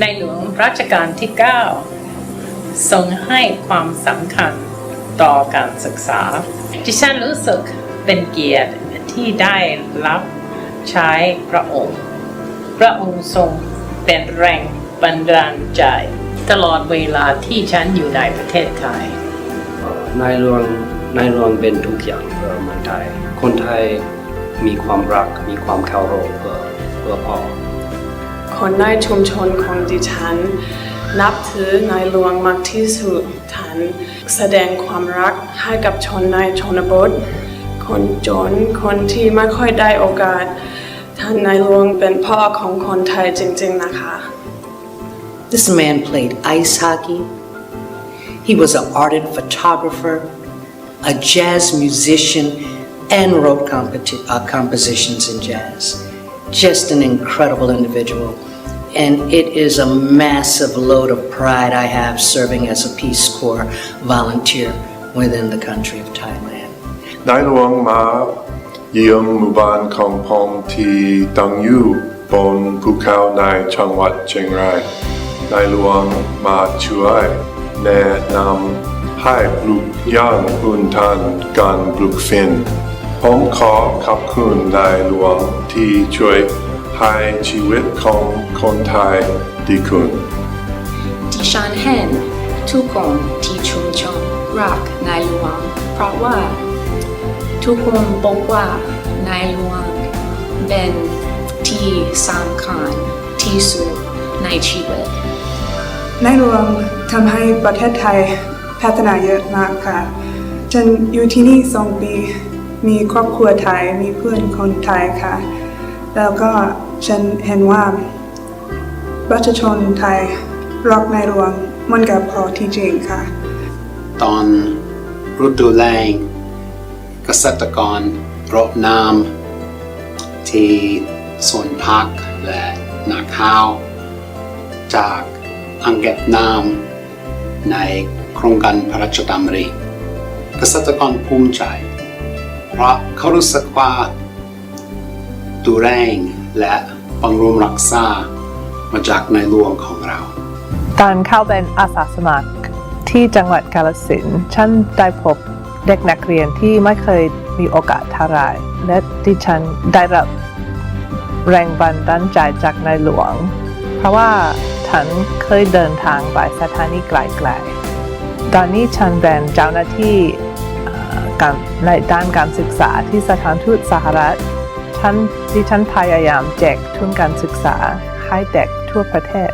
ในหลวงรัชกาลที่ 9 ทรงให้ความสำคัญต่อการศึกษา ดิฉันรู้สึกเป็นเกียรติที่ได้รับใช้พระองค์ พระองค์ทรงเป็นแรงบันดาลใจ ตลอดเวลาที่ฉันอยู่ในประเทศไทย นายหลวงนายหลวงเป็นทุกอย่างเพื่อเมืองไทย คนไทยมีความรักมีความเคารพเพื่อเพื่อพ่อ คนในชุมชนของดิฉัน นับถือนายหลวงมากที่สุดท่านแสดงความรักให้กับชนในชนบท คนจนคนที่ไม่ค่อยได้โอกาส ท่านนายหลวงเป็นพ่อของคนไทยจริงๆนะคะ This man played ice hockey. He was an ardent photographer, a jazz musician, and wrote competi- uh, compositions in jazz. Just an incredible individual. And it is a massive load of pride I have serving as a Peace Corps volunteer within the country of Thailand. นายหลวงมาเยี่ยมหมู่บ้านของผมที่ตั้งอยู่บนภูเขาในจังหวัดเชียงรายนายหลวงมาช่วยแนะนำให้ปลูกย่างพื้นฐานการปลูกฟินผมขอขอบคุณนายหลวงที่ช่วย ให้ชีวิตของคนไทยดีขึ้นดิฉันเห็นทุกคนที่ชุมชนรักนายหลวงเพราะว่า ทุกคนบอกว่านายหลวงเป็นที่สำคัญที่สุดในชีวิตในหลวงทำให้ประเทศไทยพัฒนาเยอะมากค่ะ ฉันอยู่ที่นี่สองปี มีครอบครัวไทย มีเพื่อนคนไทยค่ะ แล้วก็ฉันเห็นว่าประชาชนไทยรักในหลวงมันกับพอที่จริงค่ะ ตอนฤดูแล้งเกษตรกรรดน้ำที่สวนพักและนาข้าว จากอ่างเก็บน้ำในโครงการพระราชดำริเกษตรกรภูมิใจ เพราะเขารู้สึกว่า ดูแรงและบำรุงรักษามาจากในหลวงของเรา ตอนเข้าเป็นอาสาสมัครที่จังหวัดกาฬสินฉันได้พบเด็กนักเรียนที่ไม่เคยมีโอกาสทาไหรและที่ฉันได้รับแรงบันดาลใจจากในหลวง เพราะว่าฉันเคยเดินทางไปสถานีไกลๆ ตอนนี้ฉันเป็นเจ้าหน้าที่ในด้านการศึกษาที่สถานทูตสหรัฐ ฉันดิฉันพยายามแจกทุนการศึกษาให้เด็กทั่วประเทศ